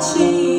轻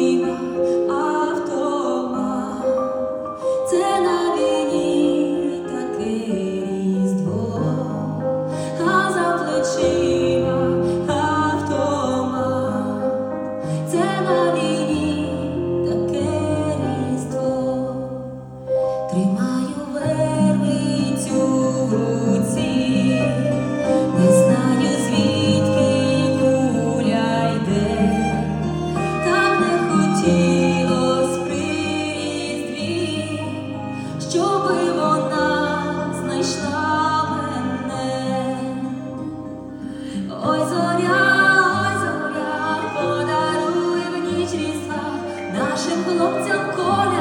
щоби вона знайшла мене, ой зоря, ой зоря, подаруй в ніч нашим хлопцям коля.